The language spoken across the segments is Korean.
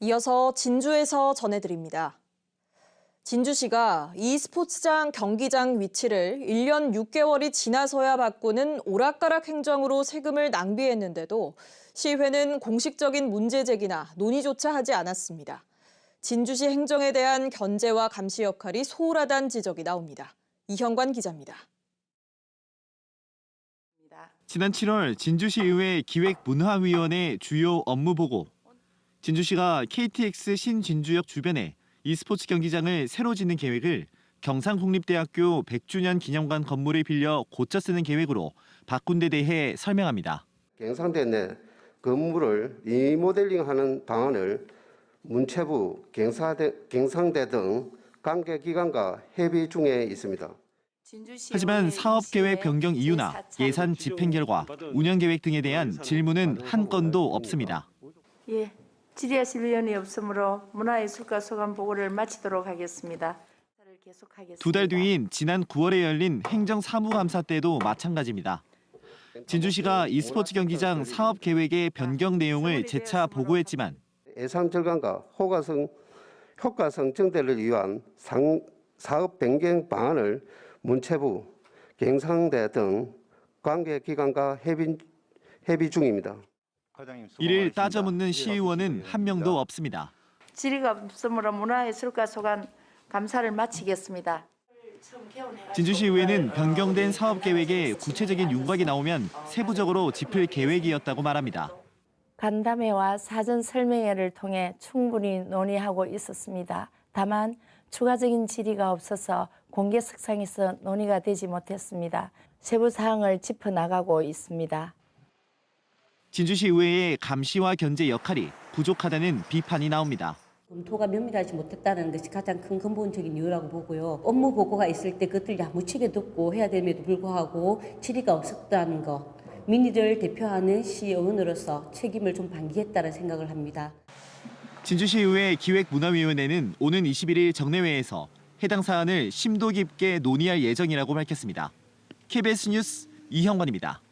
이어서 진주에서 전해드립니다. 진주시가 e스포츠장 경기장 위치를 1년 6개월이 지나서야 바꾸는 오락가락 행정으로 세금을 낭비했는데도 시회는 공식적인 문제 제기나 논의조차 하지 않았습니다. 진주시 행정에 대한 견제와 감시 역할이 소홀하다는 지적이 나옵니다. 이현관 기자입니다. 지난 7월 진주시의회 기획문화위원회 주요 업무 보고 진주시가 KTX 신진주역 주변에 e스포츠 경기장을 새로 짓는 계획을 경상국립대학교 100주년 기념관 건물을 빌려 고쳐 쓰는 계획으로 바꾼 데 대해 설명합니다. 경상대 내 건물을 리모델링하는 방안을 문체부, 경사대, 경상대 등 관계 기관과 협의 중에 있습니다. 하지만 사업 계획 변경 이유나 예산 집행 결과, 운영 계획 등에 대한 질문은 한 건도 없습니다. 예, 질의하실 의원이 없으므로 문화예술가 소감 보고를 마치도록 하겠습니다. 두 달 뒤인 지난 9월에 열린 행정사무감사 때도 마찬가지입니다. 진주시가 e스포츠 경기장 사업 계획의 변경 내용을 재차 보고했지만 예산 절감과 효과성, 효과성 증대를 위한 상, 사업 변경 방안을 문체부, 경상대 등 관계기관과 협의, 협의 중입니다. 이를 따져 묻는 시의원은 한 명도 없습니다. 질의가 없으므로 문화예술가 소감 감사를 마치겠습니다. 진주시의회는 변경된 사업 계획에 구체적인 윤곽이 나오면 세부적으로 짚을 계획이었다고 말합니다. 간담회와 사전 설명회를 통해 충분히 논의하고 있었습니다. 다만 추가적인 질의가 없어서 공개 석상에서 논의가 되지 못했습니다. 세부 사항을 짚어 나가고 있습니다. 진주시 의회의 감시와 견제 역할이 부족하다는 비판이 나옵니다. 검토가 면밀하지 못했다는 것이 가장 큰 근본적인 이유라고 보고요. 업무 보고가 있을 때 그것들 야무치게 듣고 해야 됨에도 불구하고 질의가 없었다는 거. 민의를 대표하는 시의원으로서 책임을 좀 방기했다는 생각을 합니다. 진주시의회 기획문화위원회는 오는 21일 정례회에서 해당 사안을 심도 깊게 논의할 예정이라고 밝혔습니다. KBS 뉴스 이형관입니다.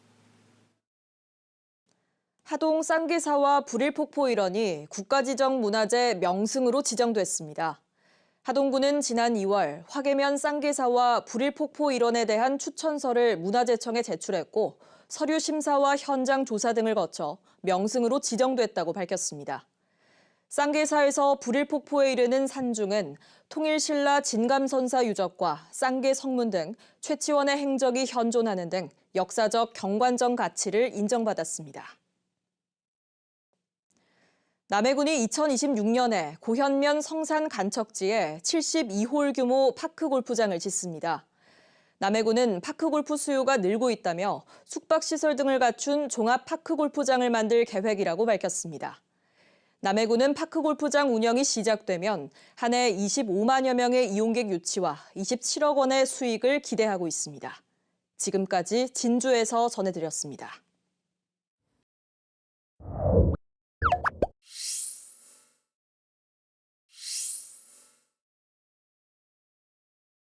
하동 쌍계사와 불일폭포 일원이 국가지정 문화재 명승으로 지정됐습니다. 하동구는 지난 2월 화계면 쌍계사와 불일폭포 일원에 대한 추천서를 문화재청에 제출했고 서류 심사와 현장 조사 등을 거쳐 명승으로 지정됐다고 밝혔습니다. 쌍계사에서 불일폭포에 이르는 산중은 통일신라 진감선사 유적과 쌍계 성문 등 최치원의 행적이 현존하는 등 역사적 경관적 가치를 인정받았습니다. 남해군이 2026년에 고현면 성산 간척지에 72홀 규모 파크 골프장을 짓습니다. 남해군은 파크 골프 수요가 늘고 있다며 숙박시설 등을 갖춘 종합 파크 골프장을 만들 계획이라고 밝혔습니다. 남해군은 파크 골프장 운영이 시작되면 한 해 25만여 명의 이용객 유치와 27억 원의 수익을 기대하고 있습니다. 지금까지 진주에서 전해드렸습니다.